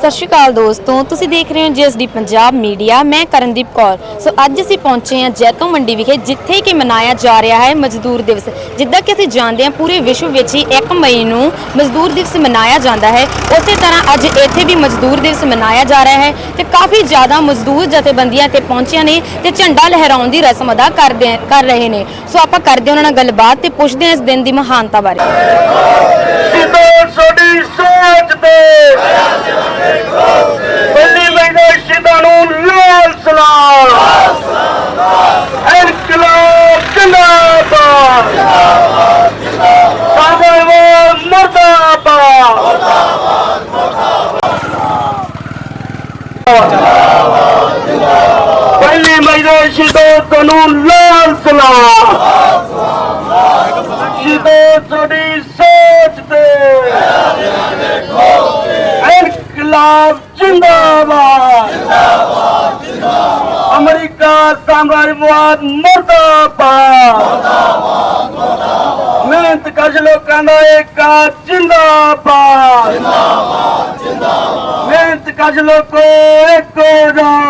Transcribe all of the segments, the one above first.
ਸਤਿ ਸ਼੍ਰੀ ਅਕਾਲ ਦੋਸਤੋ, ਤੁਸੀਂ ਦੇਖ ਰਹੇ ਹੋ ਜੀਐਸਡੀ ਪੰਜਾਬ ਮੀਡੀਆ, ਮੈਂ ਕਰਨਦੀਪ ਕੌਰ। ਸੋ ਅੱਜ ਅਸੀਂ ਪਹੁੰਚੇ ਹਾਂ ਜੈਤੋ ਮੰਡੀ ਵਿਖੇ, ਜਿੱਥੇ ਕਿ ਮਨਾਇਆ ਜਾ ਰਿਹਾ ਹੈ ਮਜ਼ਦੂਰ ਦਿਵਸ। ਜਿੱਦਾਂ ਕਿ ਅਸੀਂ ਜਾਣਦੇ ਹਾਂ, ਪੂਰੇ ਵਿਸ਼ਵ ਵਿੱਚ ਹੀ 1 ਮਈ ਨੂੰ ਮਜ਼ਦੂਰ ਦਿਵਸ ਮਨਾਇਆ ਜਾਂਦਾ ਹੈ। ਉਸੇ ਤਰ੍ਹਾਂ ਅੱਜ ਇੱਥੇ ਵੀ ਮਜ਼ਦੂਰ ਦਿਵਸ ਮਨਾਇਆ ਜਾ ਰਿਹਾ ਹੈ ਤੇ ਕਾਫੀ ਜ਼ਿਆਦਾ ਮਜ਼ਦੂਰ ਜਥੇਬੰਦੀਆਂ ਤੇ ਪਹੁੰਚੀਆਂ ਨੇ ਤੇ ਝੰਡਾ ਲਹਿਰਾਉਣ ਦੀ ਰਸਮ ਅਦਾ ਕਰਦੇ, ਕਰ ਰਹੇ ਨੇ। ਸੋ ਆਪਾਂ ਕਰਦੇ ਹਾਂ ਉਹਨਾਂ ਨਾਲ ਗੱਲਬਾਤ ਤੇ ਪੁੱਛਦੇ ਹਾਂ ਇਸ ਦਿਨ ਦੀ ਮਹਾਨਤਾ ਬਾਰੇ। ਸਾਡੀ ਸੋਚ ਤੇ ਪਹਿਲੀ ਮਹੀਨੇ ਸ਼ਿਦਾ ਨੂੰ ਲਾਲ ਸਲਾਮ ਇਨਕਲਾਬ ਜਿੰਦਾਬਾਦ ਸਾਬਰ ਮਰਦਾਬਾਦ ਪਹਿਲੀ ਮਹੀਨੇ ਸ਼ਿਦਾ ਲਾਲ ਸਲਾਮ। ਜਿੱਦੋਂ ਸਾਡੀ ਸੋਚ ਤੇ। ਇਨਕਲਾਬ ਜਿੰਦਾਬਾਦ। ਅਮਰੀਕਾ ਸਾਮਰਾਜਵਾਦ ਮਰਦਾਬਾਦ। ਮਿਹਨਤ ਕਸ਼ ਲੋਕਾਂ ਦਾ ਏਕਾ ਜਿੰਦਾਬਾਦ। ਮਿਹਨਤ ਕਸ਼ ਲੋਕੋ ਏਕੋ ਜਾਓ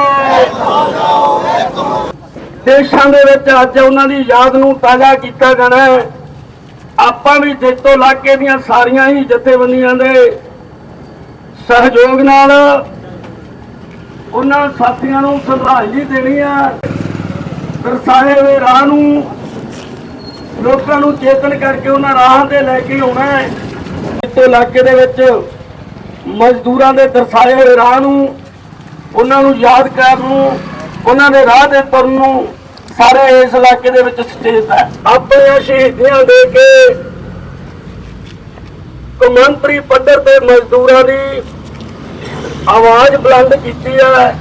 ਦੇਸ਼ਾਂ ਦੇ ਵਿੱਚ ਅੱਜ ਉਹਨਾਂ ਦੀ ਯਾਦ ਨੂੰ ਤਾਜ਼ਾ ਕੀਤਾ ਜਾਣਾ ਹੈ। ਆਪਾਂ ਵੀ ਜੇਤੋ ਇਲਾਕੇ ਦੀਆਂ ਸਾਰੀਆਂ ਹੀ ਜਥੇਬੰਦੀਆਂ ਦੇ ਸਹਿਯੋਗ ਨਾਲ ਉਹਨਾਂ ਸਾਥੀਆਂ ਨੂੰ ਸ਼ਰਧਾਂਜਲੀ ਦੇਣੀ ਆ ਦਰਸਾਏ ਹੋਏ ਰਾਹ ਨੂੰ, ਲੋਕਾਂ ਨੂੰ ਚੇਤਨ ਕਰਕੇ ਉਹਨਾਂ ਰਾਹਾਂ ਤੇ ਲੈ ਕੇ ਆਉਣਾ ਹੈ। ਜੇਤੋ ਇਲਾਕੇ ਦੇ ਵਿੱਚ ਮਜ਼ਦੂਰਾਂ ਦੇ ਦਰਸਾਏ ਹੋਏ ਰਾਹ ਨੂੰ, ਉਹਨਾਂ ਨੂੰ ਯਾਦ ਕਰਨ ਨੂੰ ਉਹਨਾਂ ਦੇ ਰਾਹ ਤੇ ਤੁਰਨ ਨੂੰ ਸਾਰੇ ਇਸ ਇਲਾਕੇ ਦੇ ਵਿੱਚ ਸਟੇਟ ਹੈ। ਆਪਣੀਆਂ ਸ਼ਹੀਦੀਆਂ ਦੇ ਕੇ ਕੌਮਾਂਤਰੀ ਪੱਧਰ ਤੇ ਮਜ਼ਦੂਰਾਂ ਦੀ ਆਵਾਜ਼ ਬੁਲੰਦ ਕੀਤੀ ਹੈ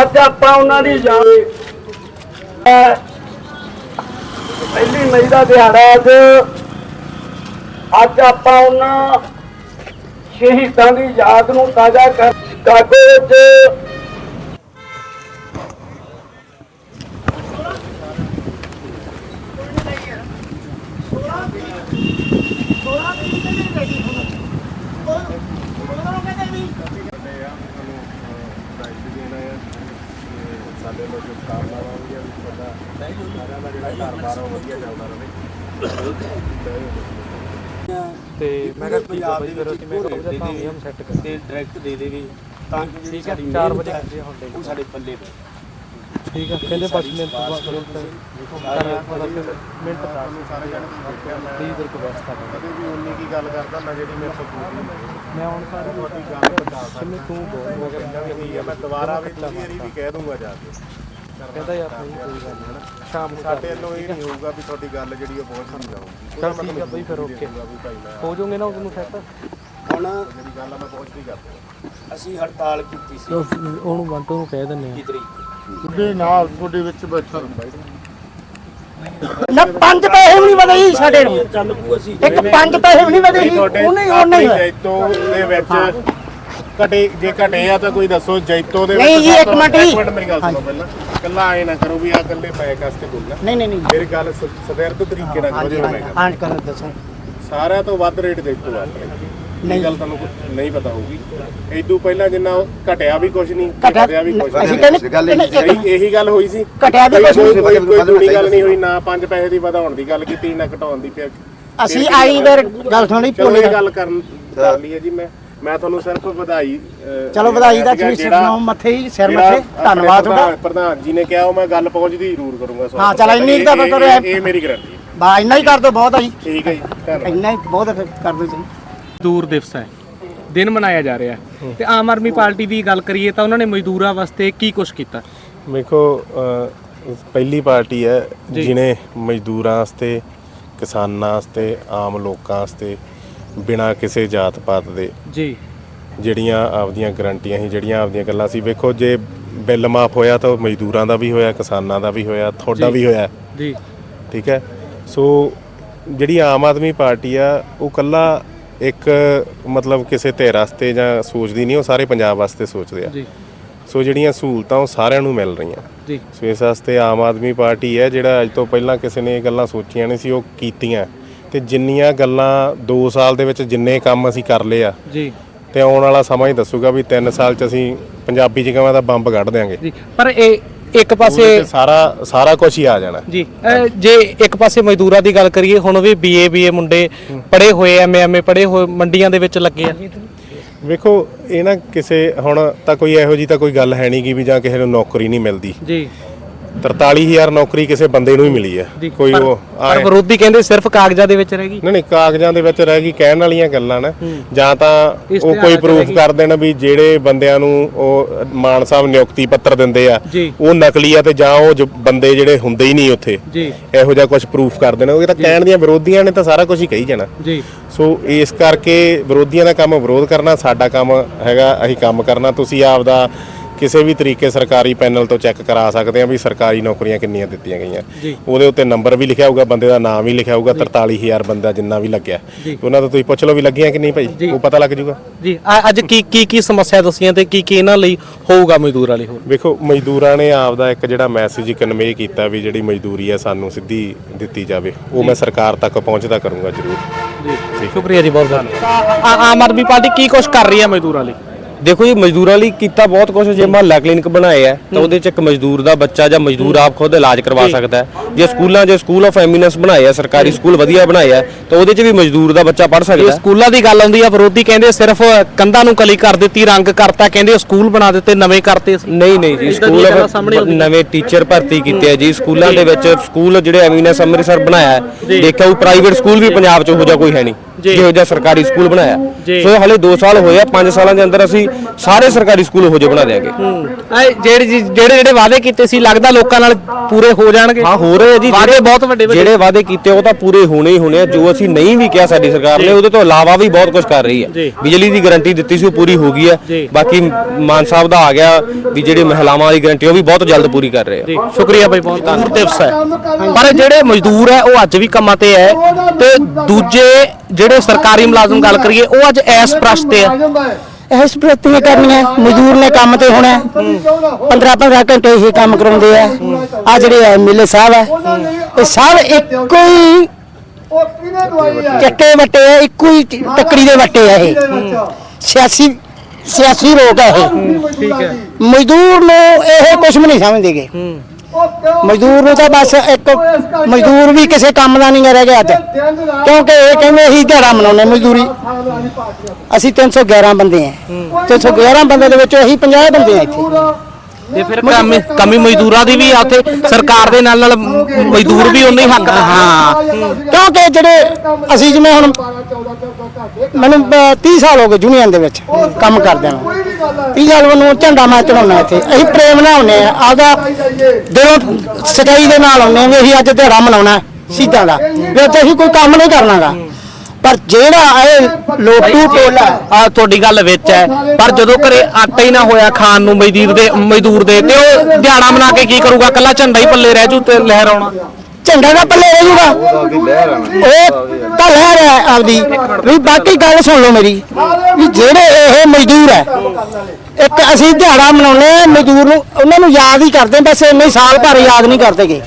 ਅੱਜ ਆਪਾਂ ਉਹਨਾਂ ਦੀ ਯਾਦ ਹੈ ਪਹਿਲੀ ਮਈ ਦਾ ਦਿਹਾੜਾ ਅੱਜ। ਅੱਜ ਆਪਾਂ ਉਹਨਾਂ ਸ਼ਹੀਦਾਂ ਦੀ ਯਾਦ ਨੂੰ ਤਾਜ਼ਾ ਕਰ ਕਾਗੋ ਵਿੱਚ ਸਾਡੇ ਲੋਕ ਕਾਰਨਾਮਾ ਵਧੀਆ ਵੀ ਤੁਹਾਡਾ ਸਾਰਿਆਂ ਦਾ ਜਿਹੜਾ ਘਰ-ਬਾਰ ਉਹ ਵਧੀਆ ਚੱਲਦਾ ਰਹੇ ਤੇ ਮੈਂ ਕਿਹਾ ਆ ਪੰਜਾਬ ਦੇ ਵਿੱਚ ਮੈਂ ਦੇ ਹਮ ਸੈੱਟ ਕਰ ਤੇ ਡਾਇਰੈਕਟ ਦੇ ਦੇਵੇ ਤਾਂ ਕਿ ਜਿਹੜੀ ਠੀਕ ਹੈ, ਸਾਡੀ ਚਾਰ ਮਿਹਨਤ ਵਜੇ ਹੈ, ਕਰਦੇ ਹੁੰਦੇ ਉਹ ਸਾਡੇ ਪੱਲੇ ਪਏ ਠੀਕ ਆ ਕਹਿੰਦੇ 5 ਮਿੰਟ ਬਾਅਦ ਕਰੋ। ਤਾਂ ਮਿੰਟ ਦਾ ਸਾਰੇ ਜਣੇ ਦੇਖਿਆ ਮੈਂ ਦੀ ਦਰ ਕੋ ਵਾਸਤਾ ਕਦੇ ਵੀ ਉਨੀ ਕੀ ਗੱਲ ਕਰਦਾ ਮੈਂ ਜਿਹੜੀ ਮੇਰੇ ਤੋਂ ਪੂਰੀ। ਮੈਂ ਹੁਣ ਸਾਰਾ ਤੁਹਾਡੀ ਗੱਲ ਪਹੁੰਚਾ ਕਿੰਨੇ ਤੂੰ ਬੋਲ। ਸਕਦਾ ਵੀ ਹੈ ਮੈਂ ਦੁਬਾਰਾ ਵੀ ਦੂਜੀ ਵਾਰੀ ਵੀ ਕਹਿ ਦੂੰਗਾ ਜਾ ਕੇ। ਕਹਿੰਦਾ ਯਾਰ ਨਹੀਂ ਕੋਈ ਗੱਲ ਨਹੀਂ ਹਨਾ। ਸ਼ਾਮ ਨੂੰ ਸਾਡੇ ਵੱਲੋਂ ਇਹ ਨਹੀਂ ਹੋਊਗਾ ਵੀ ਤੁਹਾਡੀ ਗੱਲ ਜਿਹੜੀ ਉਹ ਪਹੁੰਚ ਨਹੀਂ ਜਾਊਗੀ। ਚੱਲ ਠੀਕ ਆ ਬਈ ਫਿਰ ਓਕੇ। ਹੋ ਜਾਓਗੇ ਨਾ ਉਹਨੂੰ ਸੈੱਟ ਹੁਣ ਜਿਹੜੀ ਗੱਲ ਆ ਮੈਂ ਪਹੁੰਚ ਨਹੀਂ ਕਰਦਾ। ਅਸੀਂ ਹੜਤਾਲ ਕੀਤੀ ਸੀ। ਉਹਨੂੰ ਬੰਟੋ ਨੂੰ ਕਹਿ ਦਿੰਨੇ ਕੀ ਤਰੀਕ? ਤੁਹਾਡੇ ਨਾਲ ਤੁਹਾਡੇ ਵਿੱਚ ਬੈਠਾ ਨਾ ਪੰਜ ਪੈਸੇ ਵੀ ਨਹੀਂ ਵਧੇ ਜੀ ਸਾਡੇ ਨੂੰ। ਚੱਲ ਪੂ ਅਸੀਂ ਇੱਕ ਪੰਜ ਪੈਸੇ ਵੀ ਨਹੀਂ ਵਧੇ ਜੀ। ਉਹਨੇ ਉਹਨੇ ਹੀ। ਜੈਤੋ ਦੇ ਵਿੱਚ ਘਟੇ ਜੇ ਘਟੇ ਆ ਤਾਂ ਕੋਈ ਦੱਸੋ ਜੈਤੋ ਦੇ ਨਹੀਂ ਜੀ, ਇੱਕ ਮਿੰਟ ਜੀ। ਇੱਕ ਮਿੰਟ ਮੇਰੀ ਗੱਲ ਸੁਣੋ ਪਹਿਲਾਂ। ਕੱਲਾ ਆਏ ਨਾ ਕਰੋ ਵੀ ਆ ਕੱਲੇ ਪੈਕ ਵਾਸਤੇ ਬੋਲਣਾ। ਨਹੀਂ ਨਹੀਂ ਨਹੀਂ। ਮੇਰੀ ਗੱਲ ਸ- ਸਵਿਰਤ ਤਰੀਕੇ ਨਾਲ ਕਰੋ ਜਿਵੇਂ ਮੈਂ। ਹਾਂ ਕਰ ਦੱਸੋ। ਸਾਰਿਆਂ ਤੋਂ ਵੱਧ ਰੇਟ ਦੇਖੋ ਆਪਣੇ ਨਹੀਂ। ਇਹ ਗੱਲ ਤੁਹਾਨੂੰ ਨਹੀਂ ਪਤਾ ਹੋਊਗੀ। ਇਦੋਂ ਪਹਿਲਾਂ ਜਿੰਨਾ ਉਹ ਘਟਿਆ ਵੀ ਕੁਝ ਨਹੀਂ ਘਟਿਆ ਵਧਿਆ ਵੀ ਕੁਝ ਅਸੀਂ ਨਹੀਂ। ਕਹਿੰਦੇ ਨਹੀਂ, ਇੱਕ ਇਹੀ ਇਹੀ ਗੱਲ ਹੋਈ ਸੀ। ਘਟਿਆ ਵੀ ਕੋਈ ਕੁਛ ਨਹੀਂ। ਕੋਈ ਕੋਈ ਦੂਣੀ ਗੱਲ ਨਹੀਂ ਹੋਈ ਨਾ 5 ਪੈਸੇ ਦੀ ਵਧਾਉਣ ਦੀ ਗੱਲ ਕੀਤੀ ਨਾ ਘਟਾਉਣ ਦੀ। ਫਿਰ ਅਸੀਂ ਆਈ ਵਾਰ ਗੱਲ ਸੁਣੀ ਚਲੋ ਭੋਲੇ ਇਹ ਗੱਲ ਕਰਨ ਕਰ ਜੀ ਮੈਂ। ਮੈਂ ਤੁਹਾਨੂੰ ਸਿਰਫ ਵਧਾਈ ਚਲੋ ਵਧਾਈ ਦਾ ਜਿਹੜਾ- ਸਿਰਨਾਮ ਮੱਥੇ ਹੀ ਸਿਰ ਮੱਥੇ ਧੰਨਵਾਦ ਤੁਹਾਡਾ। ਪ੍ਰਧਾਨ ਜੀ ਨੇ ਕਿਹਾ ਉਹ ਮੈਂ ਗੱਲ ਪਹੁੰਚਦੀ ਜ਼ਰੂਰ ਕਰੂੰਗਾ ਸੋ ਹਾਂ, ਚੱਲ ਇੰਨੀ ਕੁ ਤਾਂ ਕਰੋ ਇਹ- ਮੇਰੀ ਗਰੰਟੀ ਹੈ। ਬਾ ਇੰਨਾ ਹੀ ਕਰ ਦੋ ਬਹੁਤ ਆ ਜੀ। ਠੀਕ ਹੈ ਜੀ ਇੰਨਾ ਹੀ ਬਹੁਤ ਕਰ ਦੋ ਤੁਸੀਂ। ਮਜ਼ਦੂਰ ਦਿਵਸ ਹੈ। ਦਿਨ ਮਨਾਇਆ ਜਾ ਰਿਹਾ। ਹੈ ਤੇ ਆਮ ਆਦਮੀ ਪਾਰਟੀ ਦੀ ਗੱਲ ਕਰੀਏ ਤਾਂ ਉਹਨਾਂ ਨੇ ਮਜ਼ਦੂਰਾਂ ਵਾਸਤੇ ਕੀ ਕੁਝ ਕੀਤਾ? ਵੇਖੋ ਪਹਿਲੀ ਪਾਰਟੀ ਹੈ ਜਿਨੇ ਮਜ਼ਦੂਰਾਂ ਵਾਸਤੇ ਕਿਸਾਨਾਂ ਵਾਸਤੇ ਆਮ ਲੋਕਾਂ ਵਾਸਤੇ ਬਿਨਾਂ ਕਿਸੇ ਜਾਤ ਪਾਤ ਦੇ ਜੀ। ਜਿਹੜੀਆਂ ਆਪਦੀਆਂ ਗਰੰਟੀਆਂ ਸੀ ਜਿਹੜੀਆਂ ਆਪਦੀਆਂ ਗੱਲਾਂ ਸੀ। ਵੇਖੋ ਜੇ ਬਿੱਲ ਮਾਫ ਹੋਇਆ ਤਾਂ ਮਜ਼ਦੂਰਾਂ ਦਾ ਵੀ ਹੋਇਆ ਕਿਸਾਨਾਂ ਦਾ ਵੀ ਹੋਇਆ ਤੁਹਾਡਾ ਵੀ ਹੋਇਆ। ਜੀ। ਠੀਕ ਹੈ? ਸੋ ਜਿਹੜੀ ਆਮ ਆਦਮੀ ਪਾਰਟੀ ਆ ਉਹ ਕੱਲਾ ਇੱਕ ਮਤਲਬ ਕਿਸੇ ਧਿਰ ਵਾਸਤੇ ਜਾਂ ਸੋਚਦੀ ਨਹੀਂ ਉਹ ਸਾਰੇ ਪੰਜਾਬ ਵਾਸਤੇ ਸੋਚਦੇ ਆ। ਜੀ। ਸੋ ਜਿਹੜੀਆਂ ਸਹੂਲਤਾਂ ਉਹ ਸਾਰਿਆਂ ਨੂੰ ਮਿਲ ਰਹੀਆਂ। ਜੀ। ਸੋ ਇਸ ਵਾਸਤੇ ਆਮ ਆਦਮੀ ਪਾਰਟੀ ਹੈ ਜਿਹੜਾ ਅੱਜ ਤੋਂ ਪਹਿਲਾਂ ਕਿਸੇ ਨੇ ਇਹ ਗੱਲਾਂ ਸੋਚੀਆਂ ਨਹੀਂ ਸੀ ਉਹ ਕੀਤੀਆਂ। ਤੇ ਜਿੰਨੀਆਂ ਗੱਲਾਂ 2 ਸਾਲ ਦੇ ਵਿੱਚ ਜਿੰਨੇ ਕੰਮ ਅਸੀਂ ਕਰ ਲਏ ਆ ਜੀ। ਤੇ ਆਉਣ ਵਾਲਾ ਸਮਾਂ ਹੀ ਦੱਸੂਗਾ ਵੀ 3 ਸਾਲ ਚ ਅਸੀਂ ਪੰਜਾਬੀ ਚ ਕਹਾਂ ਤਾਂ ਬੰਬ ਕੱਢ ਦਿਆਂਗੇ। ਜੀ। ਪਰ ਇਹ ਇੱਕ ਉਹਦੇ ਪਾਸੇ ਚ ਸਾਰਾ ਸਾਰਾ ਕੁਝ ਹੀ ਆ ਜਾਣਾ। ਜੀ ਅਹ ਜੇ ਇੱਕ ਪਾਸੇ ਮਜ਼ਦੂਰਾਂ ਦੀ ਗੱਲ ਕਰੀਏ ਹੁਣ ਵੀ ਬੀਏ ਬੀਏ ਮੁੰਡੇ ਪੜ੍ਹੇ ਹੋਏ ਐਮਏ ਐਮਏ ਪੜ੍ਹੇ ਹੋਏ ਮੰਡੀਆਂ ਦੇ ਵਿੱਚ ਲੱਗੇ ਆ। ਵੇਖੋ ਇਹ ਨਾ ਕਿਸੇ ਹੁਣ ਤਾਂ ਕੋਈ ਇਹੋ ਜੀ ਤਾਂ ਕੋਈ ਗੱਲ ਹੈ ਨਹੀਂ ਕਿ ਵੀ ਜਾਂ ਕਿਸੇ ਨੂੰ ਨੌਕਰੀ ਨਹੀਂ ਮਿਲਦੀ। ਜੀ। 43000 ਨੌਕਰੀ ਕਿਸੇ ਬੰਦੇ ਨੂੰ ਹੀ ਮਿਲੀ ਹੈ। ਕੋਈ ਉਹ ਪਰ ਆਏ ਵਿਰੋਧੀ ਕਹਿੰਦੇ ਸਿਰਫ ਕਾਗਜ਼ਾਂ ਦੇ ਵਿੱਚ ਰਹਿ ਗਈ। ਨਹੀਂ ਨਹੀਂ ਕਾਗਜ਼ਾਂ ਦੇ ਵਿੱਚ ਰਹਿ ਗਈ ਕਹਿਣ ਵਾਲੀਆਂ ਗੱਲਾਂ ਨਾ। ਜਾਂ ਤਾਂ ਉਹ ਇਸ਼ਤਿਹਾਰਾਂ ਕੋਈ ਚ ਰਹਿ ਪ੍ਰੂਫ ਗਈ। ਕਰ ਦੇਣ ਵੀ ਜਿਹੜੇ ਬੰਦਿਆਂ ਨੂੰ ਉਹ ਮਾਨ ਸਾਹਿਬ ਨਿਯੁਕਤੀ ਪੱਤਰ ਦਿੰਦੇ ਆ ਜੀ। ਉਹ ਨਕਲੀ ਆ ਤੇ ਜਾਂ ਉਹ ਜੋ ਬੰਦੇ ਜਿਹੜੇ ਹੁੰਦੇ ਹੀ ਨਹੀਂ ਉੱਥੇ ਜੀ। ਇਹੋ ਜਿਹਾ ਕੁਝ ਪ੍ਰੂਫ ਕਰ ਦੇਣ। ਉਹ ਤਾਂ ਕਹਿਣ ਦੀਆਂ ਵਿਰੋਧੀਆਂ ਨੇ ਤਾਂ ਸਾਰਾ ਕੁਝ ਹੀ ਕਹੀ ਜਾਣਾ। ਜੀ। ਸੋ ਇਸ ਕਰਕੇ ਵਿਰੋਧੀਆਂ ਦਾ ਕੰਮ ਵਿਰੋਧ ਕਰਨਾ ਸਾਡਾ ਕੰਮ ਹੈਗਾ ਅਸੀਂ ਕੰਮ ਕਰਨਾ। ਤੁਸੀਂ ਆਪਦਾ ਕਿਸੇ ਵੀ ਤਰੀਕੇ ਸਰਕਾਰੀ ਪੈਨਲ ਤੋਂ ਚੈੱਕ ਕਰਾ ਸਕਦੇ ਆ ਵੀ ਸਰਕਾਰੀ ਨੌਕਰੀਆਂ ਕਿੰਨੀਆਂ ਦਿੱਤੀਆਂ ਗਈਆਂ। ਉਹਦੇ ਉੱਤੇ ਨੰਬਰ ਵੀ ਲਿਖਿਆ ਹੋਊਗਾ ਬੰਦੇ ਦਾ ਨਾਮ ਵੀ ਲਿਖਿਆ ਹੋਊਗਾ 43000 ਬੰਦਾ ਜਿੰਨਾ ਵੀ ਲੱਗਿਆ। ਉਹਨਾਂ ਤੋਂ ਤੁਸੀਂ ਪੁੱਛ ਲਓ ਵੀ ਲੱਗੀਆਂ ਕਿ ਨਹੀਂ ਭਾਈ ਉਹ ਪਤਾ ਲੱਗ ਜੂਗਾ। ਜੀ ਅੱਜ ਕੀ ਕੀ ਕੀ ਸਮੱਸਿਆ ਦੱਸੀਆਂ ਤੇ ਕੀ ਕੀ ਇਹਨਾਂ ਲਈ ਹੋਊਗਾ ਮਜ਼ਦੂਰਾਂ ਲਈ ਹੋਰ? ਵੇਖੋ ਮਜ਼ਦੂਰਾਂ ਨੇ ਆਪਦਾ ਇੱਕ ਜਿਹੜਾ ਮੈਸੇਜ ਕਨਵੇ ਕੀਤਾ ਵੀ ਜਿਹੜੀ ਮਜ਼ਦੂਰੀ ਹੈ ਸਾਨੂੰ ਸਿੱਧੀ ਦਿੱਤੀ ਜਾਵੇ। ਉਹ ਮੈਂ ਸਰਕਾਰ ਤੱਕ ਪਹੁੰਚਦਾ ਕਰੂੰਗਾ ਜ਼ਰੂਰ। ਜੀ। ਸ਼ੁਕਰੀਆ ਜੀ ਬਹੁਤ ਬਹੁਤ। ਆਮ ਆਦਮੀ ਪਾਰਟੀ ਕੀ ਕੁਛ ਕਰ ਰਹੀ ਹੈ ਮਜ਼ਦੂਰਾਂ ਲਈ? ਦੇਖੋ ਜੀ ਮਜ਼ਦੂਰਾਂ ਲਈ ਕੀਤਾ ਬਹੁਤ ਕੁਝ ਜੇ ਮਹੱਲਾ ਕਲੀਨਿਕ ਬਣਾਏ ਆ ਤਾਂ ਉਹਦੇ ਚ ਇੱਕ ਮਜ਼ਦੂਰ ਦਾ ਬੱਚਾ ਜਾਂ ਮਜ਼ਦੂਰ ਆਪ ਖੁਦ ਇਲਾਜ ਕਰਵਾ ਸਕਦਾ ਹੈ। ਜੇ ਸਕੂਲਾਂ ਜੇ ਸਕੂਲ ਆਫ ਐਮੀਨੈਂਸ ਬਣਾਏ ਆ ਸਰਕਾਰੀ ਸਕੂਲ ਵਧੀਆ ਬਣਾਏ ਆ ਤਾਂ ਉਹਦੇ ਚ ਵੀ ਮਜ਼ਦੂਰ ਦਾ ਬੱਚਾ ਪੜ ਇਹ ਸਕਦਾ ਹੈ। ਸਕੂਲਾਂ ਦੀ ਗੱਲ ਆਉਂਦੀ ਆ ਵਿਰੋਧੀ ਕਹਿੰਦੇ ਸਿਰਫ ਕੰਧਾਂ ਨੂੰ ਕਲੀ ਕਰ ਦਿੱਤੀ ਰੰਗ ਕਰਤਾ ਕਹਿੰਦੇ ਸਕੂਲ ਬਣਾ ਦਿੱਤੇ ਨਵੇਂ ਕਰਤੇ। ਅਸੀਂ ਨਹੀਂ ਨਹੀਂ ਜੀ ਏਦਾਂ ਦੀਆਂ ਗੱਲਾਂ ਸਾਹਮਣੇ ਸਕੂਲ ਆਉਂਦੀਆਂ। ਨਵੇਂ ਟੀਚਰ ਭਰਤੀ ਕੀਤੇ ਆ ਜੀ। ਸਕੂਲਾਂ ਦੇ ਵਿੱਚ ਸਕੂਲ ਜਿਹੜੇ ਐਮੀਨੈਂਸ ਅੰਮ੍ਰਿਤਸਰ ਬਣਾਇਆ ਹੈ, ਦੇਖਿਆ ਉਹ ਪ੍ਰਾਈਵੇਟ ਸਕੂਲ ਵੀ ਪੰਜਾਬ 'ਚ ਉਹੋ ਜਿਹਾ ਕੋਈ ਹੈ ਨਹੀਂ। ਜਿਹੋ ਜਿਹਾ ਸਰਕਾਰੀ ਸਕੂਲ ਬਣਾਇਆ। ਜੀ। ਸੋ ਹਲੇ 2 ਸਾਲ ਹੋਏ ਆ 5 ਸਾਲਾਂ ਦੇ ਅੰਦਰ ਅਸੀਂ ਸਾਰੇ ਸਰਕਾਰੀ ਸਕੂਲ ਉਹੋ ਜਿਹੇ ਬਣਾ ਦੇਾਂਗੇ ਜਿਹੜੇ ਜੀ- ਜਿਹੜੇ ਜਿਹੜੇ ਵਾਅਦੇ ਕੀਤੇ ਸੀ ਲੱਗਦਾ ਲੋਕਾਂ ਨਾਲ ਪੂਰੇ ਹੋ ਜਾਣਗੇ? ਹਾਂ ਹੋ ਰਹੇ ਆ ਜੀ। ਵਾਅਦੇ ਬਹੁਤ ਵੱਡੇ ਵੱਡੇ। ਜਿਹੜੇ ਵਾਅਦੇ ਕੀਤੇ ਉਹ ਤਾਂ ਪੂਰੇ ਹੋਣੇ ਹੀ ਹੋਣੇ ਆ। ਜੋ ਅਸੀਂ ਨਹੀਂ ਵੀ ਕਿਹਾ ਸਾਡੀ ਸਰਕਾਰ ਨੇ ਉਹਦੇ ਤੋਂ ਇਲਾਵਾ ਵੀ ਬਹੁਤ ਕੁਝ ਕਰ ਰਹੀ ਹੈ ਜੀ। ਬਿਜਲੀ ਦੀ ਗਾਰੰਟੀ ਦਿੱਤੀ ਸੀ ਉਹ ਪੂਰੀ ਹੋ ਗਈ ਹੈ ਜੀ। ਬਾਕੀ ਮਾਨ ਸਾਹਿਬ ਦਾ ਆ ਗਿਆ ਵੀ ਜਿਹੜੇ ਮਹਿਲਾਵਾਂ ਵਾਲੀ ਗਾਰੰਟੀ ਉਹ ਵੀ ਬਹੁਤ ਜਲਦ ਪੂਰੀ ਕਰ ਰਹੇ ਆ। ਜੀ। ਸ਼ੁਕਰੀਆ ਬਾਈ ਬਹੁਤ ਧੰਨਵਾਦ। ਦਿਵਸ ਹੈ ਪਰ ਜਿਹੜੇ ਮਜ਼ਦੂਰ ਹੈ ਉਹ ਅੱਜ ਵੀ ਕੰਮਾਂ ਤੇ ਹੈ ਤੇ ਦੂਜੇ ਜਿਹੜੇ ਸਰਕਾਰੀ ਮੁਲਾਜ਼ਮ ਗੱਲ ਕਰੀਏ ਉਹ ਅੱਜ ਐਸ ਪ੍ਰਸ਼ ਤੇ ਹੈ ਇਸ ਪ੍ਰਤੀਆਂ ਕਰਨੀਆਂ ਮਜ਼ਦੂਰ ਨੇ ਕੰਮ ਤੇ ਹੋਣਾ। 15 15 ਘੰਟੇ ਹੀ ਕੰਮ ਕਰਾਉਂਦੇ ਆ। ਆ ਜਿਹੜੇ ਐਮਐਲਏ ਸਾਹਿਬ ਹੈ ਇਹ ਸਭ ਇੱਕੋ ਹੀ ਚੱਟੇ ਵੱਟੇ ਆ ਇੱਕੋ ਹੀ ਟੱਕਰੀ ਦੇ ਵੱਟੇ ਆ ਇਹ। ਸਿਆਸੀ ਸਿਆਸੀ ਲੋਕ ਆ ਇਹ। ਠੀਕ ਹੈ। ਮਜ਼ਦੂਰ ਨੂੰ ਇਹ ਕੁਝ ਵੀ ਨਹੀਂ ਸਮਝਦੇਗੇ ਮਜ਼ਦੂਰ ਨੂੰ ਤਾਂ ਬਸ ਇੱਕ ਮਜ਼ਦੂਰ ਵੀ ਕਿਸੇ ਕੰਮ ਦਾ ਨਹੀਂ ਰਹਿ ਗਿਆ ਅੱਜ। ਕਿਉਂਕਿ ਇਹ ਕਹਿੰਦੇ ਅਸੀਂ ਦਿਹਾੜਾ ਮਨਾਉਂਦੇ ਮਜ਼ਦੂਰੀ। ਅਸੀਂ 311 ਬੰਦੇ ਆ 311 ਬੰਦੇ ਦੇ ਵਿੱਚੋਂ ਅਸੀਂ 50 ਬੰਦੇ ਆ ਇੱਥੇ। ਤੇ ਫਿਰ ਕਮੀ ਕਮੀ ਮਜ਼ਦੂਰਾਂ ਦੀ ਵੀ ਆ ਉੱਥੇ। ਸਰਕਾਰ ਦੇ ਨਾਲ ਨਾਲ ਮਜ਼ਦੂਰ ਵੀ ਉਨੇ ਹੀ ਹੱਕ ਹਾਂ। ਕਿਉਂਕਿ ਜਿਹੜੇ ਅਸੀਂ ਜਿਵੇਂ ਹੁਣ ਮੈਨੂੰ ਅਹ, 30 ਸਾਲ ਹੋ ਗਏ ਯੂਨੀਅਨ ਦੇ ਵਿੱਚ ਕੰਮ ਕਰਦੇ ਨੂੰ। 30 ਸਾਲ ਮੈਨੂੰ ਝੰਡਾ ਮੈਂ ਚੜਾਉਣਾ ਇੱਥੇ। ਅਸੀਂ ਪ੍ਰੇਮ ਨਾਲ ਆਉਂਦੇ ਆ ਆਪਦਾ ਦਿਲੋਂ ਸਚਾਈ ਦੇ ਨਾਲ ਆਉਂਦੇ ਆ ਵੀ ਅਸੀਂ ਅੱਜ ਦਿਹਾੜਾ ਮਨਾਉਣਾ ਸਿੱਧਾਂ ਦਾ। ਵੀ ਅਸੀਂ ਕੋਈ ਕੰਮ ਨਹੀਂ ਕਰਨਾਗਾ। ਪਰ ਜਿਹੜਾ ਇਹ ਲੋਟੂ ਟੋਲਾ ਆ ਤੁਹਾਡੀ ਗੱਲ ਵਿੱਚ ਹੈ। ਪਰ ਜਦੋਂ ਘਰੇ ਆਟਾ ਹੀ ਨਾ ਹੋਇਆ ਖਾਣ ਨੂੰ ਮਜ਼ਦੂਰ ਦੇ ਮਜ਼ਦੂਰ ਦੇ ਤੇ ਉਹ ਦਿਹਾੜਾ ਮਨਾ ਕੇ ਕੀ ਕਰੂਗਾ? ਕੱਲਾ ਝੰਡਾ ਹੀ ਪੱਲੇ ਰਹਿ ਜੂ ਤੇ ਲਹਿਰਾਉਣਾ ਝੰਡਾ ਦਾ ਪੱਲੇ ਰਹਿ ਜੂਗਾ। ਉਹ ਤਾਂ ਲਹਿਰ ਹੈ ਆਪਦੀ। ਵੀ ਬਾਕੀ ਗੱਲ ਸੁਣ ਲਓ ਮੇਰੀ ਵੀ ਜਿਹੜੇ ਇਹ ਮਜ਼ਦੂਰ ਹੈ ਇੱਕ ਅਸੀਂ ਦਿਹਾੜਾ ਮਨਾਉਂਦੇ ਆ ਮਜ਼ਦੂਰ ਨੂੰ ਉਹਨਾਂ ਨੂੰ ਯਾਦ ਹੀ ਕਰਦੇ ਬਸ ਇੰਨੇ ਸਾਲ ਭਰ ਯਾਦ ਨਹੀਂ ਕਰਦੇਗੇ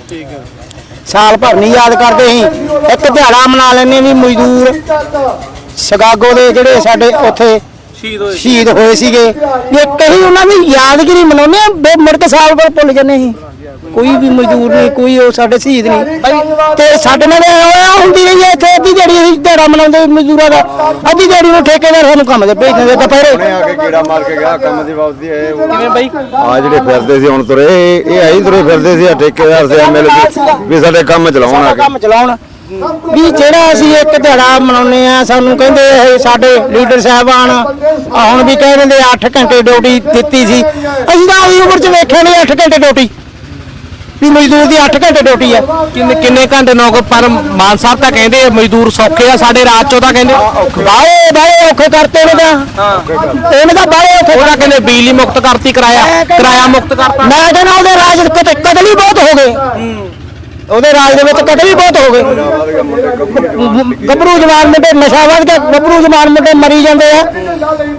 ਸਾਲ ਭਰ ਨਹੀਂ ਯਾਦ ਕਰਦੇ ਅਸੀਂ। ਇੱਕ ਦਿਹਾੜਾ ਮਨਾ ਲੈਂਦੇ ਵੀ ਮਜ਼ਦੂਰ ਸਗਾਗੋ ਦੇ ਜਿਹੜੇ ਸਾਡੇ ਉੱਥੇ ਸ਼ਹੀਦ ਹੋਏ ਸੀਗੇ। ਇੱਕ ਹੀ ਉਹਨਾਂ ਦੀ ਯਾਦਗਿਰੀ ਮਨਾਉਂਦੇ ਆ ਬੇ ਮੁੜ ਕੇ ਸਾਲ ਭਰ ਭੁੱਲ ਜਾਂਦੇ ਅਸੀਂ। ਕੋਈ ਵੀ ਮਜ਼ਦੂਰ ਨਹੀਂ ਕੋਈ ਉਹ ਸਾਡੇ ਸ਼ਹੀਦ ਨਹੀਂ। ਤੇ ਸਾਡੇ ਨਾਲ ਇਹ ਹੁੰਦੀ ਰਹੀ ਹੈ ਇੱਥੇ ਅੱਧੀ ਜਿਹੜੀ ਅਸੀਂ ਦਿਹਾੜਾ ਮਨਾਉਂਦੇ ਮਜ਼ਦੂਰਾਂ ਦਾ ਅੱਧੀ ਜਿਹੜੀ ਨੂੰ ਠੇਕੇਦਾਰ ਸਾਨੂੰ ਕੰਮ ਤੇ ਭੇਜ ਦਿੰਦੇ ਦੁਪਹਿਰੇ। ਆ ਕੇ ਕੀੜਾ ਮਾਰ ਕੇ ਗਿਆ ਕੰਮ ਦੀ ਵਾਪਸੀ ਹੈ ਕਿਵੇਂ ਬਾਈ? ਆ ਜਿਹੜੇ ਫਿਰਦੇ ਸੀ ਹੁਣ ਤੁਰੇ ਇਹ ਇਹ ਆਈ ਤੁਰੇ ਫਿਰਦੇ ਸੀ ਆ ਠੇਕੇਦਾਰ ਸੇ ਐਮਐਲਏ ਵੀ ਸਾਡੇ ਕੰਮ ਚਲਾਉਣ ਆ ਸਾਡਾ ਕੇ। ਕੰਮ ਚਲਾਉਣ। ਵੀ ਜਿਹੜਾ ਅਸੀਂ ਇੱਕ ਦਿਹਾੜਾ ਮਨਾਉਂਦੇ ਆ ਸਾਨੂੰ ਕਹਿੰਦੇ ਇਹ ਸਾਡੇ ਲੀਡਰ ਸਾਹਿਬਾਨ ਆ ਹੁਣ ਵੀ ਕਹਿ ਦਿੰਦੇ 8 ਘੰਟੇ ਡਿਊਟੀ ਦਿੱਤੀ ਸੀ। ਅਸੀਂ ਤਾਂ ਆਪਣੀ ਉਮਰ 'ਚ ਵੇਖਿਆ ਨਹੀਂ 8 ਘੰਟੇ ਡਿਊਟੀ। ਵੀ ਮਜ਼ਦੂਰ ਦੀ 8 ਘੰਟੇ ਡਿਊਟੀ ਆ। ਕਿੰਨੇ ਕਿੰਨੇ ਘੰਟੇ ਨੌਕਰ ਪਰ ਮਾਨ ਸਾਹਿਬ ਤਾਂ ਕਹਿੰਦੇ ਆ ਮਜ਼ਦੂਰ ਸੌਖੇ ਆ ਸਾਡੇ ਰਾਜ ਚੋਂ ਤਾਂ ਕਹਿੰਦੇ ਬਾਏ ਬਾਏ ਔਖੇ। ਕਰਤੇ ਨੇ ਤਾਂ। ਇਹਨੇ ਤਾਂ ਬਾਏ ਔਖੇ ਉਹਦਾ ਕਹਿੰਦੇ ਬਿਜਲੀ ਮੁਕਤ ਕਰਤੀ ਕਿਰਾਇਆ ਕਿਰਾਇਆ ਮੁਕਤ ਕਰਤਾ। ਮੈਂ ਕਹਿੰਦਾ ਉਹਦੇ ਰਾਜ ਕਤ- ਕਤਲ ਹੀ ਬਹੁਤ ਹੋ ਗਏ। ਉਹਦੇ ਰਾਜ ਦੇ ਵਿੱਚ ਕਦੇ ਵੀ ਬਹੁਤ ਹੋ ਗਏ। ਗੱਭਰੂ ਜਵਾਨ ਮੁੰਡੇ ਨਸ਼ਾ ਵੱਧ ਗਿਆ ਗੱਭਰੂ ਜਵਾਨ ਮੁੰਡੇ ਮਰੀ ਜਾਂਦੇ ਆ।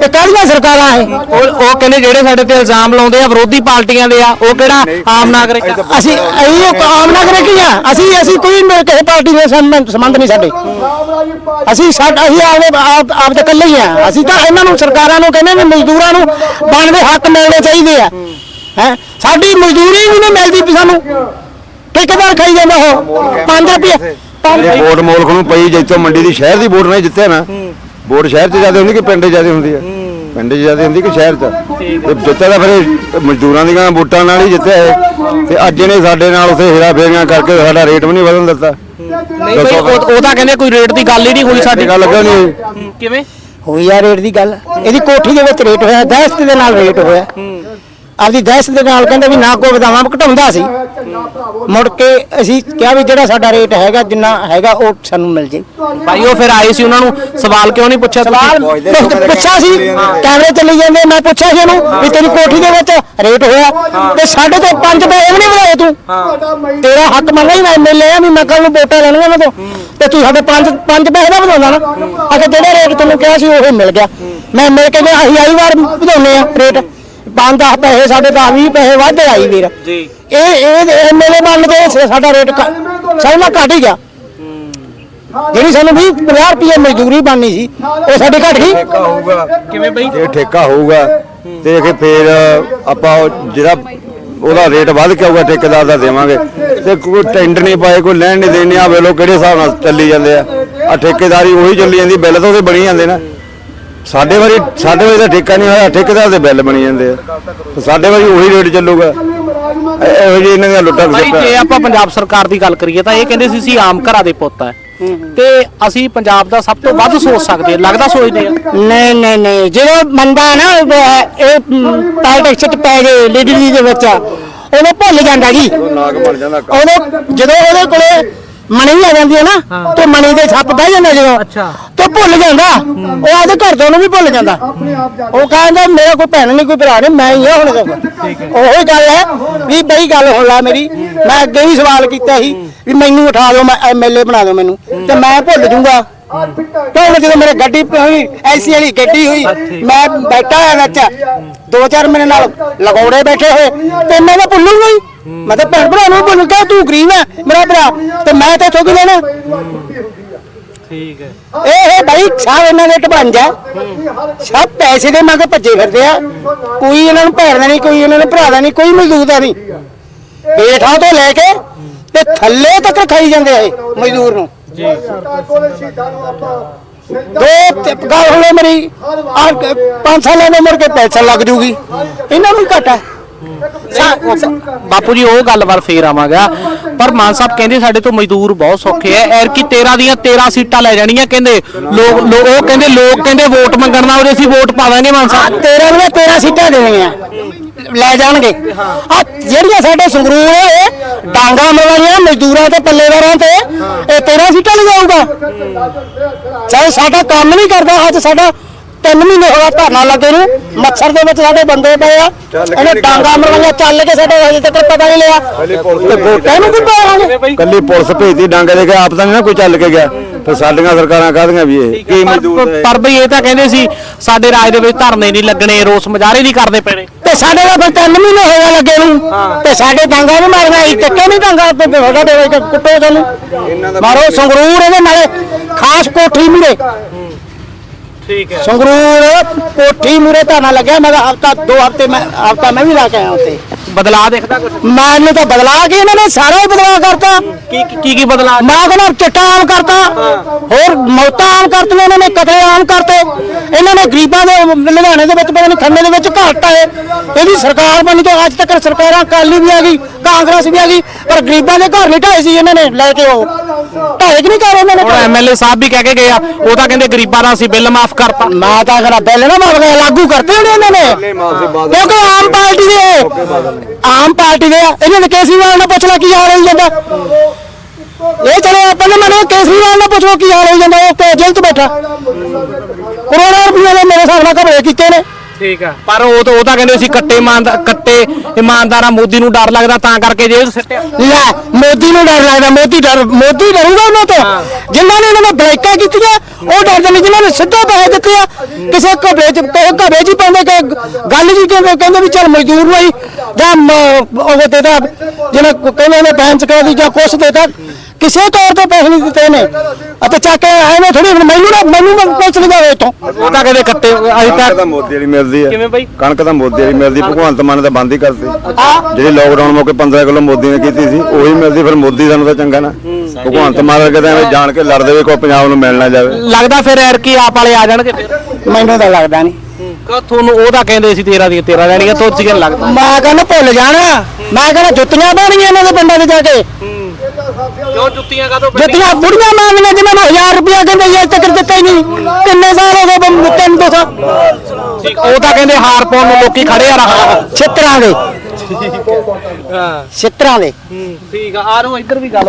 ਤੇ ਕਾਹਦੀਆਂ ਸਰਕਾਰਾਂ ਇਹ? ਉਹ ਉਹ ਕਹਿੰਦੇ ਜਿਹੜੇ ਸਾਡੇ ਤੇ ਇਲਜ਼ਾਮ ਲਾਉਂਦੇ ਆ ਵਿਰੋਧੀ ਪਾਰਟੀਆਂ ਦੇ ਆ ਉਹ ਕਿਹੜਾ ਆਮ ਨਾਗਰਿਕ? ਅਸੀਂ ਅਸੀਂ ਆਮ ਨਾਗਰਿਕ ਹੀ ਆ। ਅਸੀਂ ਅਸੀਂ ਕੋਈ ਮੇਰੇ ਕਿਸੇ ਪਾਰਟੀ ਦੇ ਸੰਬੰਧ ਨਹੀਂ ਸਾਡੇ। ਅਸੀਂ ਸਾਡਾ ਅਸੀਂ ਆਪਦੇ ਆਪ ਆਪ ਦੇ ਇਕੱਲੇ ਹੀ ਆ। ਅਸੀਂ ਤਾਂ ਇਹਨਾਂ ਨੂੰ ਸਰਕਾਰਾਂ ਨੂੰ ਕਹਿੰਦੇ ਵੀ ਮਜ਼ਦੂਰਾਂ ਨੂੰ ਬਣਦੇ ਹੱਕ ਮਿਲਣੇ ਚਾਹੀਦੇ ਆ। ਹੈ? ਸਾਡੀ ਮਜ਼ਦੂਰੀ ਵੀ ਨਹੀਂ ਮਿਲਦੀ ਸਾਨੂੰ। ਠੇਕੇਦਾਰ ਖਾਈ ਜਾਂਦਾ ਉਹ? 5 ਰੁਪਏ। ਇਹ ਵੋਟ ਮੋਲਕ ਨੂੰ ਪਈ ਜੈਤੋ ਮੰਡੀ ਦੀ ਸ਼ਹਿਰ ਦੀ ਵੋਟ ਨਹੀਂ ਜਿੱਤੇ ਨਾ। ਵੋਟ ਸ਼ਹਿਰ 'ਚ ਜ਼ਿਆਦਾ ਹੁੰਦੀ ਕਿ ਪਿੰਡ 'ਚ ਜ਼ਿਆਦਾ ਹੁੰਦੀ ਹੈ ਪਿੰਡ 'ਚ ਜ਼ਿਆਦਾ ਹੁੰਦੀ ਕਿ ਸ਼ਹਿਰ 'ਚ? ਤੇ ਜਿੱਤੇ ਤਾਂ ਫਿਰ ਇਹ ਮਜ਼ਦੂਰਾਂ ਦੀਆਂ ਵੋਟਾਂ ਨਾਲ ਹੀ ਜਿੱਤੇ ਇਹ। ਤੇ ਅੱਜ ਇਹਨੇ ਸਾਡੇ ਨਾਲ ਉਥੇ ਹੇਰਾ ਫੇਰੀਆਂ ਕਰਕੇ ਸਾਡਾ ਰੇਟ ਵੀ ਨਹੀਂ ਵਧਣ ਦਿੱਤਾ। ਨਹੀਂ ਬਈ ਉਹ ਉਹ ਤਾਂ ਕਹਿੰਦੇ ਕੋਈ ਰੇਟ ਦੀ ਗੱਲ ਹੀ ਨਹੀਂ ਹੋਈ ਸਾਡੀ। ਗੱਲ ਲੱਗਾ ਨਹੀਂ ਕਿਵੇਂ? ਹੋਈ ਆ ਰੇਟ ਦੀ ਗੱਲ। ਇਹਦੀ ਕੋਠੀ ਦੇ ਵਿੱਚ ਰੇਟ ਹੋਇਆ ਦਹਿਸ਼ਤ ਦੇ ਨਾਲ ਰੇਟ ਹੋਇਆ। ਆਪਦੀ ਦਹਿਸ਼ਤ ਦੇ ਨਾਲ ਕਹਿੰਦੇ ਵੀ ਨਾ ਕੋਈ ਵਧਾਵਾਂ ਘਟਾਉਂਦਾ ਸੀ। ਮੁੜ ਕੇ ਅਸੀਂ ਕਿਹਾ ਵੀ ਜਿਹੜਾ ਸਾਡਾ ਰੇਟ ਹੈਗਾ ਜਿੰਨਾ ਹੈਗਾ ਉਹ ਸਾਨੂੰ ਮਿਲ ਜੇ। ਭਾਈ ਉਹ ਫਿਰ ਆਏ ਸੀ ਉਹਨਾਂ ਨੂੰ ਸਵਾਲ ਕਿਉਂ ਨਹੀਂ ਪੁੱਛਿਆ ਸਵਾਲ ਪੁੱਛਿਆ ਸੀ ਕੈਮਰੇ ਚੱਲੀ ਜਾਂਦੇ ਮੈਂ ਪੁੱਛਿਆ ਸੀ ਉਹਨੂੰ ਵੀ ਤੇਰੀ ਕੋਠੀ ਦੇ ਵਿੱਚ ਰੇਟ ਹੋਇਆ। ਤੇ ਸਾਡੇ ਤੋਂ ਪੰਜ ਪੈਸੇ ਵੀ ਨਹੀਂ ਵਧਾਏ ਤੂੰ। ਤੇਰਾ ਹੱਕ ਮੰਗਾ ਹੀ ਮੈਂ ਐਮਐਲਏ ਆ ਵੀ ਮੈਂ ਕੱਲ ਨੂੰ ਵੋਟਾਂ ਲੈਣੀਆਂ ਉਹਨਾਂ ਤੋਂ। ਤੇ ਤੂੰ ਸਾਡੇ ਪੰਜ ਪੰਜ ਪੈਸੇ ਦਾ ਵਧਾਉਂਦਾ ਨਾ। ਅਗੇ ਜਿਹੜੇ ਰੇਟ ਤੈਨੂੰ ਕਿਹਾ ਸੀ ਉਹ ਮਿਲ ਗਿਆ। ਮੈਂ ਮਿਲ ਕੇ ਗਿਆ ਅਸੀਂ ਆਈ ਵਾਰ ਵਧਾਉਨੇ ਆ ਰੇਟ। 5-10 ਪੈਸੇ ਸਾਡੇ 10 20 ਪੈਸੇ ਵੱਧ ਆਈ ਵੀਰ। ਜੀ। ਇਹ ਇਹ ਐਮਐਲਏ ਦੇ ਸ- ਸਾਡਾ ਰੇਟ ਸਾਡਾ ਘਟ ਹੀ ਗਿਆ ਜਿਹੜੀ ਸਾਨੂੰ 20 50 ਰੁਪਏ ਮਜ਼ਦੂਰੀ ਬਣਨੀ ਸੀ ਉਹ ਸਾਡੀ ਘਟ ਗਈ। ਠੇਕਾ ਹੋਊਗਾ। ਕਿਵੇਂ ਬਈ? ਜੇ ਠੇਕਾ ਹੋਊਗਾ ਤੇ ਕਿ ਫੇਰ ਆਪਾਂ ਉਹ ਜਿਹੜਾ ਉਹਦਾ ਰੇਟ ਵੱਧ ਕੇ ਆਊਗਾ ਠੇਕੇਦਾਰ ਦਾ ਦੇਵਾਂਗੇ। ਤੇ ਕੋਈ ਟੈਂਡਰ ਨਹੀਂ ਪਾਏ ਕੋਈ ਲੈਣ ਨਹੀਂ ਦੇਣੇ ਆ ਵੇਲੋ ਕਿਹੜੇ ਹਿਸਾਬ ਨਾਲ ਚੱਲੀ ਜਾਂਦੇ ਆ। ਆ ਠੇਕੇਦਾਰੀ ਉਹੀ ਚੱਲੀ ਜਾਂਦੀ ਬਿੱਲ ਤਾਂ ਉਹਦੇ ਬਣੀ ਜਾਂਦੇ ਨਾ। ਸਾਡੇ ਵਾਰੀ ਸਾਡੇ ਵਾਰੀ ਤਾਂ ਠੇਕਾ ਨਹੀਂ ਹੋਇਆ ਠੇਕੇਦਾਰ ਦੇ ਬਿੱਲ ਬਣੀ ਜਾਂਦੇ ਆ। ਤੇ ਸਾਡੇ ਵਾਰੀ ਉਹੀ ਰੇਟ ਚੱਲੂਗਾ। ਇਹ- ਇਹੋ ਜਿਹੀ ਇਹਨਾਂ ਦੀਆਂ ਲੁੱਟਾਂ ਭਾਈ ਖਸੁੱਟਾਂ ਜੇ ਆਪਾਂ ਪੰਜਾਬ ਸਰਕਾਰ ਦੀ ਗੱਲ ਕਰੀਏ ਤਾਂ ਇਹ ਕਹਿੰਦੇ ਸੀ ਅਸੀਂ ਆਮ ਘਰਾਂ ਦੇ ਪੁੱਤ ਆ। ਤੇ ਅਸੀਂ ਪੰਜਾਬ ਦਾ ਸਭ ਤੋਂ ਵੱਧ ਸੋਚ ਸਕਦੇ ਹਾਂ। ਲੱਗਦਾ ਸੋਚਦੇ ਆ? ਨਹੀਂ ਨਹੀਂ ਨਹੀਂ। ਜਦੋਂ ਬੰਦਾ ਨਾ ਇਹ- ਇਹ ਪਾਲਿਟਿਕਸ ਚ ਪੈ ਗਏ ਲੀਡਰੀ ਦੇ ਵਿੱਚ ਉਹਨੂੰ ਭੁੱਲ ਜਾਂਦਾ ਜੀ। ਨਾਗ ਬਣ ਜਾਂਦਾ ਕੰਮ। ਉਹਦੇ ਜਦੋਂ ਉਹਦੇ ਕੋਲੇ ਮਣੀ ਆ ਜਾਂਦੀ ਹੈ ਨਾ ਤੇ ਮਣੀ ਦੇ ਛੱਪ ਬਹਿ ਜਾਂਦਾ ਜਦੋਂ। ਅੱਛਾ। ਤੇ ਭੁੱਲ ਜਾਂਦਾ। ਉਹ ਆਦੇ ਘਰ ਦੇ ਨੂੰ ਵੀ ਭੁੱਲ ਜਾਂਦਾ। ਉਹ ਕਹਿੰਦਾ ਮੇਰਾ ਕੋਈ ਭੈਣ ਨਹੀਂ ਕੋਈ ਭਰਾ ਨਹੀਂ ਮੈਂ ਹੀ ਆ ਹੁਣ ਉਹੀ ਗੱਲ ਹੈ ਵੀ ਬਈ ਗੱਲ ਹੁਣ ਲਾ ਮੇਰੀ। ਮੈਂ ਅੱਗੇ ਵੀ ਸਵਾਲ ਕੀਤਾ ਸੀ ਵੀ ਮੈਨੂੰ ਉਠਾ ਦਿਓ ਮੈਂ ਐਮਐਲਏ ਬਣਾ ਦਿਓ ਮੈਨੂੰ। ਤੇ ਮੈਂ ਭੁੱਲ ਜਾਊਂਗਾ। ਤੇ ਜਦੋਂ ਮੇਰੇ ਗੱਡੀ ਹੋਈ ਐਸੀ ਵਾਲੀ ਗੱਡੀ ਹੋਈ ਮੈਂ ਬੈਠਾ ਹੋਇਆ ਵਿੱਚ ਦੋ ਚਾਰ ਮੇਰੇ ਨਾਲ ਲਗੌੜੇ ਬੈਠੇ ਹੋਏ। ਤੇ ਮੈਂ ਤਾਂ ਭੁੱਲੂਗਾ ਹੀ। ਮੈਂ ਤਾਂ ਭੈਣ ਭਰਾ ਨੂੰ ਭੁੱਲ ਗਿਆ ਤੂੰ ਗਰੀਬ ਹੈ ਮੇਰਾ ਭਰਾ। ਤੇ ਮੈਂ ਤਾਂ ਇੱਥੋਂ ਕੀ ਲੈਣਾ। ਠੀਕ ਹੈ। ਇਹ ਇਹ ਭਾਈ ਸਭ ਇਹਨਾਂ ਦੇ ਢਬੰਜਾ ਸਭ ਪੈਸੇ ਦੇ ਮਗਰ ਭੱਜੇ ਫਿਰਦੇ ਆ। ਕੋਈ ਇਹਨਾਂ ਨੂੰ ਭੈਣ ਦਾ ਨਹੀਂ ਕੋਈ ਇਹਨਾਂ ਨੂੰ ਭਰਾ ਦਾ ਨਹੀਂ ਕੋਈ ਮਜ਼ਦੂਰ ਦਾ ਨਹੀਂ। ਹੇਠਾਂ ਤੋਂ ਲੈ ਕੇ ਤੇ ਥੱਲੇ ਤੱਕ ਖਾਈ ਜਾਂਦੇ ਆ ਇਹ ਮਜ਼ਦੂਰ ਨੂੰ। ਦੋ ਤੇ ਗੱਲ ਹੋਲੇ ਮੇਰੀ। ਆ ਪੰਜ ਸਾਲਾਂ ਦੀ ਉਮਰ ਕੇ ਪੈਸਾ ਲੱਗ ਜੂਗੀ। ਇਹਨਾਂ ਨੂੰ ਹੀ ਘੱਟ। ਹੈ ਬਾਪੂ ਜੀ ਉਹ ਗੱਲ ਵੱਲ ਫੇਰ ਆਵਾਂਗਾ। ਪਰ ਮਾਨ ਸਾਹਿਬ ਕਹਿੰਦੇ ਸਾਡੇ ਤੋਂ ਮਜ਼ਦੂਰ ਬਹੁਤ ਸੌਖੇ ਐ ਐਰ ਕੀ 13 ਦੀਆਂ 13 ਸੀਟਾਂ ਲੈ ਜਾਣੀਆਂ ਕਹਿੰਦੇ। ਲੋਕ ਉਹ ਕਹਿੰਦੇ ਲੋਕ ਕਹਿੰਦੇ ਵੋਟ ਮੰਗਣ ਨਾਲ ਉਹਦੇ ਅਸੀਂ ਵੋਟ ਪਾ ਦਾਂਗੇ ਮਾਨ ਸਾਹਿਬ। ਤੇਰਾਂ ਦੀਆਂ 13 ਸੀਟਾਂ ਦੇਣੀਆਂ। ਲੈ ਜਾਣਗੇ। ਆ ਜਿਹੜੀਆਂ ਸਾਡੇ ਸੰਗਰੂਰ ਇਹ ਡਾਂਗਾ ਮਵਾਈਆਂ ਮਜ਼ਦੂਰਾਂ ਤੇ ਪੱਲੇਦਾਰਾਂ ਤੇ ਇਹ 13 ਸੀਟਾਂ ਲੈ ਜਾਊਗਾ ਚਾਹੇ ਸਾਡਾ ਕੰਮ ਨਹੀਂ ਕਰਦਾ ਅੱਜ ਸਾਡਾ ਤਿੰਨ ਮਹੀਨੇ ਹੋਇਆ ਧਰਨਾ ਲੱਗੇ ਨੂੰ ਮੱਛਰ ਦੇ ਵਿੱਚ ਸਾਡੇ ਬੰਦੇ ਪਏ ਆ। ਇਹਨੇ ਡਾਂਗਾ ਮਰਵਾਈਆਂ ਚੱਲ ਕੇ ਸਾਡੇ ਹਜੇ ਤੱਕ ਪਤਾ ਨਹੀਂ ਲਿਆ। ਤੇ ਵੋਟਾਂ ਨੂੰ ਕੀ ਪਾਵਾਂਗੇ ਕੱਲੀ ਪੁਲਿਸ ਭੇਜਦੀ ਡਾਂਗੇ ਦੇ ਕੇ ਆਪ ਤਾਂ ਨਹੀਂ ਨਾ ਕੋਈ ਚੱਲ ਕੇ ਗਿਆ। ਤੇ ਸਾਡੀਆਂ ਸਰਕਾਰਾਂ ਕਾਹਦੀਆਂ ਵੀ ਇਹ? ਕੀ ਮਜ਼ਦੂਰ ਪਰ- ਬਈ ਇਹ ਤਾਂ ਕਹਿੰਦੇ ਸੀ ਸਾਡੇ ਰਾਜ ਦੇ ਵਿੱਚ ਧਰਨੇ ਨਹੀਂ ਲੱਗਣੇ ਰੋਸ ਮੁਜ਼ਾਹਰੇ ਨਹੀਂ ਕਰਨੇ ਪੈਣੇ। ਤੇ ਸਾਡੇ ਦਾ ਫਿਰ ਤਿੰਨ ਮਹੀਨੇ ਹੋਇਆ ਲੱਗੇ ਨੂੰ। ਤੇ ਸਾਡੇ ਡਾਂਗਾ ਨੂੰ ਮਾਰਨਾ ਇਹ ਚੱਕੇ ਨਹੀਂ ਡਾਂਗਾ ਤੇ ਤੁਹਾਡਾ ਦੇ ਵਿੱਚ ਕੁੱਟੋ ਸਾਨੂੰ। ਮਾਰੋ ਸੰਗਰੂਰ ਇਹਦੇ ਨਾਲੇ ਖਾਸ ਕੋਠੀ ਮੂਰੇ ਠੀਕ ਹੈ। ਸੰਗਰੂਰ ਕੋਠੀ ਮੂਰੇ ਧਾਨਾ ਲੱਗਿਆ ਮੈਂ ਹਫਤਾ ਦੋ ਹਫ਼ਤੇ ਮੈਂ ਹਫਤਾ ਮੈਂ ਵੀ ਲਾ ਕੇ ਆਇਆ ਉੱਤੇ ਬਦਲਾ ਦੇਖਦਾ ਕੁਝ ਮੈਨੂੰ ਤਾਂ ਬਦਲਾ ਕੇ ਇਹਨਾਂ ਨੇ ਸਾਰਾ ਹੀ ਬਦਲਾ ਕਰਤਾ। ਕੀ ਕੀ ਕੀ ਬਦਲਾ ਮੈਂ ਕਹਿੰਦਾ ਚਿੱਟਾ ਆਮ ਕਰਤਾ ਹੋਰ ਮੌਤਾਂ ਆਮ ਕਰਤੀਆਂ ਇਹਨਾਂ ਨੇ ਕਤਲੇ ਆਮ ਕਰਤੇ। ਇਹਨਾਂ ਨੇ ਗਰੀਬਾਂ ਦੇ ਲੁਧਿਆਣੇ ਦੇ ਵਿੱਚ ਪਤਾ ਨਹੀਂ ਖੰਨੇ ਦੇ ਵਿੱਚ ਘਾਟ ਆਏ ਇਹਦੀ ਸਰਕਾਰ ਬਣੀ ਤੋਂ ਅੱਜ ਤੱਕ ਸਰਕਾਰਾਂ ਕਾਲੀ ਵੀ ਆ ਗਈ। ਕਾਂਗਰਸ ਵੀ ਆ ਗਈ ਪਰ ਗਰੀਬਾਂ ਦੇ ਘਰ ਨਹੀਂ ਢਾਏ ਸੀ ਇਹਨਾਂ ਨੇ ਲੈ ਕੇ ਉਹ। ਢਾਏ ਕਿ ਨਹੀਂ ਕਰ ਇਹਨਾਂ ਨੇ ਹੁਣ ਐਮਐਲਏ ਸਾਹਿਬ ਵੀ ਕਹਿ ਕੇ ਗਏ ਆ ਉਹ ਤਾਂ ਕਹਿੰਦੇ ਗਰੀਬਾਂ ਦਾ ਅਸੀਂ ਬਿੱਲ ਮਾਫ ਕਰਤਾ। ਮੈਂ ਤਾਂ ਅਗਰ ਬਿੱਲ ਨਾ ਮਾਰ ਗਿਆ ਲਾਗੂ ਕਰਤੇ ਹੋਣੇ ਇਹਨਾਂ ਨੇ। ਕਿਉਂਕਿ ਆਮ ਪਾਰਟੀ ਦੇ ਆਮ ਪਾਰਟੀ ਦੇ ਆ। ਇਹਨਾਂ ਨੇ ਕੇਸਰੀਵਾਲ ਨਾਲ ਪੁੱਛ ਲੈ ਕੀ ਹਾਲ ਹੋਈ ਜਾਂਦਾ ਇਹ ਚਲੋ ਆਪਾਂ ਨੇ ਮਨੇ ਕੇਸਰੀਵਾਲ ਨਾਲ ਪੁੱਛੋ ਕੀ ਹਾਲ ਹੋਈ ਜਾਂਦਾ ਉਹ ਤੇ ਜੇਲ੍ਹ 'ਚ ਬੈਠਾ। ਕਰੋੜਾਂ ਰੁਪਏ ਦੇ ਮੇਰੇ ਹਿਸਾਬ ਨਾਲ ਘਬਰੇ ਕੀਤੇ ਨੇ। ਠੀਕ ਆ। ਪਰ ਉਹ ਤਾਂ ਉਹ ਤਾਂ ਕਹਿੰਦੇ ਸੀ ਕੱਟੇ ਇਮਾਨਦਾਰ ਕੱਟੇ ਇਮਾਨਦਾਰਾਂ ਮੋਦੀ ਨੂੰ ਡਰ ਲੱਗਦਾ ਤਾਂ ਕਰਕੇ ਜੇਲ੍ਹ ਸਿੱਟਿਆ। ਲੈ ਮੋਦੀ ਨੂੰ ਡਰ ਲੱਗਦਾ ਮੋਦੀ ਡਰ ਮੋਦੀ ਡਰੂਗਾ ਉਹਨਾਂ ਤੋਂ। ਜਿਨ੍ਹਾਂ ਨੇ ਉਹਨਾਂ ਨੇ ਬਲੈਕਾਂ ਕੀਤੀਆਂ ਉਹ ਡਰਦੇ ਨੇ ਜਿਨ੍ਹਾਂ ਨੇ ਸਿੱਧਾ ਪੈਸੇ ਦਿੱਤੇ ਆ ਕਿਸੇ ਘਬੇ ਚ ਘਬੇ ਚ ਹੀ ਪਾਉਂਦੇ ਕਿ ਗੱਲ ਜੀ ਕਹਿੰਦੇ ਕਹਿੰਦੇ ਵੀ ਚੱਲ ਮਜ਼ਦੂਰ ਨੂੰ ਹੀ ਜਾਂ ਮ- ਉਹ ਦੇਦਾ ਜਿਹਨੇ ਕਹਿੰਦੇ ਨੇ ਬੈਂਚ ਕਰਾ ਦੀ ਜਾਂ ਕੁਛ ਦੇਤਾ ਕਿਸੇ ਤੌਰ ਤੇ ਪੈਸੇ ਨਹੀਂ ਦਿੱਤੇ ਨੇ ਅਤੇ ਚੱਕ ਕੇ ਐਵੇਂ ਥੋੜੀ ਮੈਨੂੰ ਨਾ ਮੈਨੂੰ ਨਾ ਪੁੱਛ ਨਹੀਂ ਜਾਵੇ ਇੱਥੋਂ। ਉਹ ਤਾਂ ਕਹਿੰਦੇ ਕੱਟੇ ਅਸੀਂ ਕਣਕ ਤਾਂ ਤਾਂ ਮੋਦੀ ਵਾਲੀ ਮਿਲਦੀ ਆ ਕਿਵੇਂ ਬਈ? ਕਣਕ ਤਾਂ ਮੋਦੀ ਵਾਲੀ ਮਿਲਦੀ ਭਗਵੰਤ ਮਾਨ ਨੇ ਤਾਂ ਬੰਦ ਹੀ ਕਰਤੀ। ਜਿਹੜੀ ਲੋਕਡਾਊਨ ਮੌਕੇ 15 ਕਿਲੋ ਮੋਦੀ ਨੇ ਕੀਤੀ ਸੀ ਉਹੀ ਮਿਲਦੀ ਫਿਰ ਮੋਦੀ ਸਾਨੂੰ ਤਾਂ ਚੰਗਾ ਨਾ। ਭਗਵੰਤ ਮਾਨ ਵਰਗੇ ਤਾਂ ਐਵੇਂ ਜਾਣ ਕੇ ਲੜਦੇ ਵੀ ਕੋਈ ਪੰਜਾਬ ਨੂੰ ਮਿਲਣਾ ਜਾਵੇ। ਲੱਗਦਾ ਫਿਰ ਐਰ ਕੀ ਆਪ ਵਾਲੇ ਆ ਜਾਣਗੇ ਫਿਰ। ਮੈਨੂੰ ਤਾਂ ਲੱਗਦਾ ਨਹੀਂ। ਕਹ ਤੁਹਾਨੂੰ ਉਹ ਤਾਂ ਕਹਿੰਦੇ ਸੀ ਤੇਰਾ ਦੀ ਤੇਰਾ ਲੈਣੀਆਂ ਤੋਂ ਸੀ ਲੱਗਦਾ? ਮੈਂ ਕਹਿੰਦਾ ਭੁੱਲ ਜਾਣਾ। ਮੈਂ ਕਹਿੰਦਾ ਜੁੱਤੀਆਂ ਪਾਣੀਆਂ ਇਹਨਾਂ ਦੇ ਪਿੰਡਾਂ 'ਚ ਜਾ ਕੇ। ਕਿਉਂ ਜੁੱਤੀਆਂ ਕਾਦੋਂ ਜੁੱਤੀਆਂ ਬੁੜੀਆਂ ਮੰਗਦੀਆਂ ਨੂੰ 1000 ਰੁਪਇਆ ਕਹਿੰਦੇ ਇਹ ਤੱਕ ਦਿੱਤਾ ਹੀ ਨਹੀਂ। ਕਿੰਨੇ ਸਾਲ ਹੋ ਗਏ ਬੰਦ ਤਿੰਨ ਦੋ ਸਾਲ। ਉਹ ਤਾਂ ਕਹਿੰਦੇ ਹਾਰ ਪਾਉਣ ਨੂੰ ਲੋਕੀ ਖੜੇ ਆ ਰਹਾ। ਛਿੱਤਰਾਂ ਦੇ। ਹਾਂ। ਛਿੱਤਰਾਂ ਦੇ। ਠੀਕ ਆ। ਆ ਰੋ ਇੱਧਰ ਵੀ ਗੱਲ